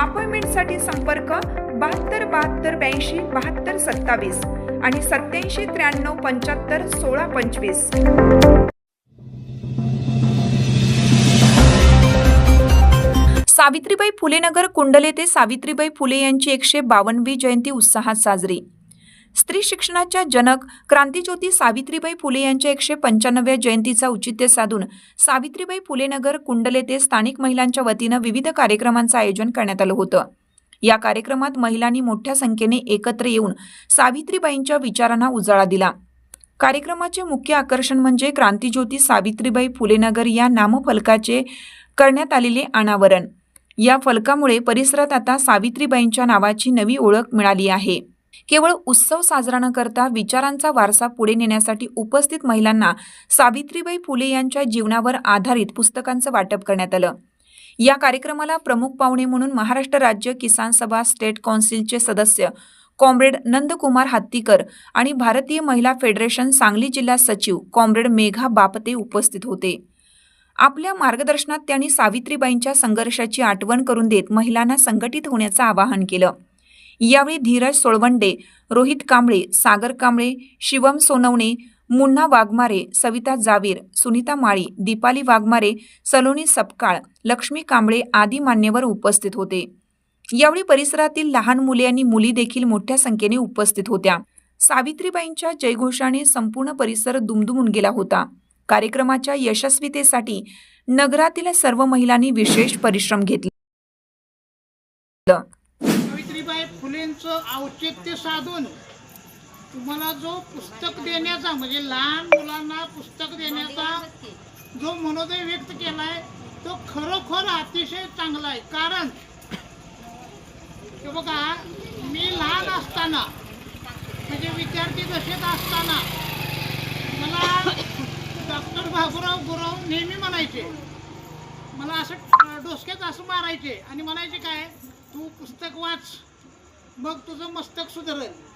अपॉइंटमेंटसाठी संपर्क बहात्तर बहात्तर ब्याऐंशी बहात्तर सत्तावीस आणि सत्याऐंशी त्र्याण्णव पंच्याहत्तर सोळा पंचवीस. सावित्रीबाई फुले नगर कुंडल येथे सावित्रीबाई फुले यांची एकशे बावन्नवी जयंती उत्साहात साजरी. स्त्री शिक्षणाच्या जनक क्रांतीज्योती सावित्रीबाई फुले यांच्या एकशे पंच्याण्णव्या जयंतीचा औचित्य साधून सावित्रीबाई फुले नगर कुंडले ते स्थानिक महिलांच्या वतीनं विविध कार्यक्रमांचं आयोजन करण्यात आलं होतं. या कार्यक्रमात महिलांनी मोठ्या संख्येने एकत्र येऊन सावित्रीबाईंच्या विचारांना उजाळा दिला. कार्यक्रमाचे मुख्य आकर्षण म्हणजे क्रांतीज्योती सावित्रीबाई फुलेनगर या नामफलकाचे करण्यात आलेले अनावरण. या फलकामुळे परिसरात आता सावित्रीबाईंच्या नावाची नवी ओळख मिळाली आहे. केवळ उत्सव साजरा न करता विचारांचा वारसा पुढे नेण्यासाठी उपस्थित महिलांना सावित्रीबाई फुले यांच्या जीवनावर आधारित पुस्तकांचं वाटप करण्यात आलं. या कार्यक्रमाला प्रमुख पाहुणे म्हणून महाराष्ट्र राज्य किसान सभा स्टेट कौन्सिलचे सदस्य कॉम्रेड नंदकुमार हत्तीकर आणि भारतीय महिला फेडरेशन सांगली जिल्हा सचिव कॉम्रेड मेघा बापते उपस्थित होते. आपल्या मार्गदर्शनात त्यांनी सावित्रीबाईंच्या संघर्षाची आठवण करून देत महिलांना संघटित होण्याचं आवाहन केलं. यावेळी धीरज सोळवंडे रोहित कांबळे सागर कांबळे शिवम सोनवणे मुन्ना वाघमारे सविता जावीर सुनीता माळी दीपाली वाघमारे सलोनी सपकाळ लक्ष्मी कांबळे आदी मान्यवर उपस्थित होते. यावेळी परिसरातील लहान मुले आणि मुली देखील मोठ्या संख्येने उपस्थित होत्या. सावित्रीबाईंच्या जयघोषाने संपूर्ण परिसर दुमदुमून गेला होता. कार्यक्रमाच्या यशस्वीतेसाठी नगरातील सर्व महिलांनी विशेष परिश्रम घेतले. सावित्रीबाई फुलेंचं औचित्य साधून तुम्हाला जो पुस्तक देण्याचा म्हणजे लहान मुलांना पुस्तक देण्याचा जो मनोदय व्यक्त केलाय तो खरोखर अतिशय चांगला आहे. कारण हे बघा मी लहान असताना म्हणजे विद्यार्थी दशेत असताना मला डॉक्टर भागुराव गुराव नेहमी म्हणायचे मला असं डोसक्यात असं मारायचे आणि म्हणायचे काय तू पुस्तक वाच. मग तुझं मस्तक सुधारेल.